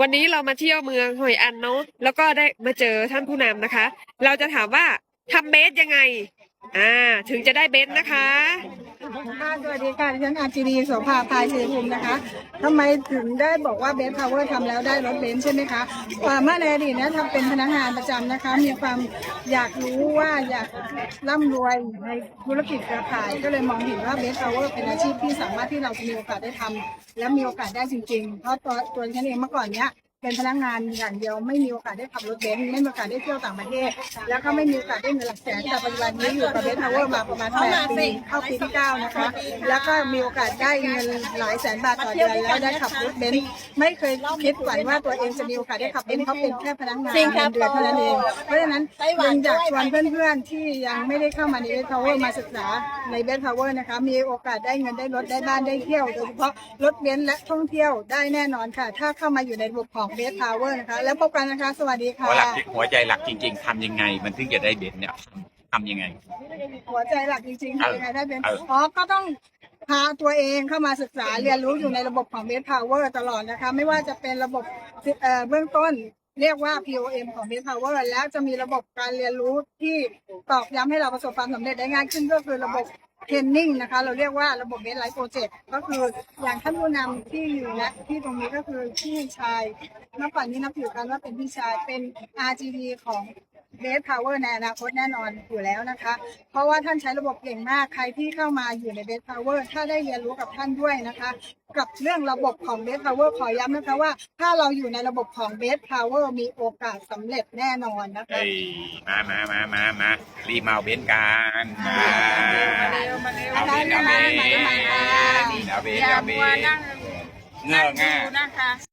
วันนี้เรามาเที่ยวเมืองหอยอันเนาะแล้วก็ได้มาเจอท่านผู้นำนะคะ เราจะถามว่าทำเบสยังไง อ่า ถึงจะได้เบสนะคะ ค่ะสวัสดีค่ะดิฉันอาจีดีโสภาพายเชยภูมินะคะทำไมถึงได้บอกว่าเบสพาวเวอร์ทำแล้วได้รถเบนซ์ใช่ไหมคะอ่ามื่ในอดีตเนะทำเป็นพนักงานประจำนะคะ มีความอยากรู้ว่าอยากร่ำรวยในธุรกิจเครือข่าย ก็เลยมองเห็นว่าเบสพาวเวอร์เป็นอาชีพที่สามารถที่เราจะมีโอกาสได้ทำและมีโอกาสได้จริงๆ เพราะตัวตัวฉันเองเมื่อก่อนเนี้ย เป็นพนักงานอย่างเดียวไม่มีโอกาสได้ขับรถเบนซ์ไม่มีโอกาสได้เที่ยวต่างประเทศ แล้วก็ไม่มีโอกาสได้เงินหลักแสนแต่ปัจจุบันนี้อยู่กับเบสพาวเวอร์มาประมาณแปดปีเข้าปีที่เก้านะคะแล้วก็มีโอกาสได้เงินหลายแสนบาทต่อเดือนแล้วได้ขับรถเบนซ์ไม่เคยคิดฝันว่าตัวเองจะมีโอกาสได้ขับเบนซ์เพราะเป็นแค่พนักงานเงินเดือนเท่านั้นเองเพราะฉะนั้นยังอยากชวนเพื่อนๆที่ยังไม่ได้เข้ามาในเบสพาวเวอร์มาศึกษาในเบสพาวเวอร์นะคะมีโอกาสได้เงินได้รถได้บ้านได้เที่ยวโดยเฉพาะรถเบนซ์และท่องเที่ยวได้แน่นอนค่ะ ถ้าเข้ามาอยู่ในระบบของเบสพาวเวอร์นะคะ แล้วพบกันนะคะ สวัสดีค่ะ หัวหลักหัวใจหลักจริง ๆทำยังไง มันถึงจะได้เบ็ดเนี่ยทำยังไง หัวใจหลักจริงๆเอทำอยังไงได้เป็นเอออ๋อก็ต้องพาตัวเองเข้ามาศึกษาเรียนรู้อยู่ในระบบของเบสพาวเวอร์ตลอดนะคะ ไม่ว่าจะเป็นระบบเอ่อเบื้องต้นเรียกว่า POM ของ b a s e Power แล้วจะมีระบบการเรียนรู้ที่ตอกย้ำให้เราประสบความสำเร็จได้ง่ายขึ้นก็คือระบบ เทรนนิ่งนะคะ เราเรียกว่าระบบ b a s e Life Project ก็คืออย่างท่านผู้นำที่อยู่และที่ตรงนี้ก็คือพี่ชายเมื่อก่อนนี้นับถือกันว่าเป็นพี่ชายเป็น RGV ของเบสพาวเวอร์ในอนาคตแน่นอนอยู่แล้วนะคะ เพราะว่าท่านใช้ระบบเก่งมาก ใครที่เข้ามาอยู่ในเบสพาวเวอร์ถ้าได้เรียนรู้กับท่านด้วยนะคะ กับเรื่องระบบของเบสพาวเวอร์ขอย้ำนะคะว่า ถ้าเราอยู่ในระบบของเบสพาวเวอร์มีโอกาสสำเร็จแน่นอนนะคะเอ้ยมามามามามารีบมาเอาเบ็ดกันมามาเร็วมาเร็ว เอาเบ็ดเอาเบ็ดมาเร็วมาเร็วนั่งนั่ง่านะคะ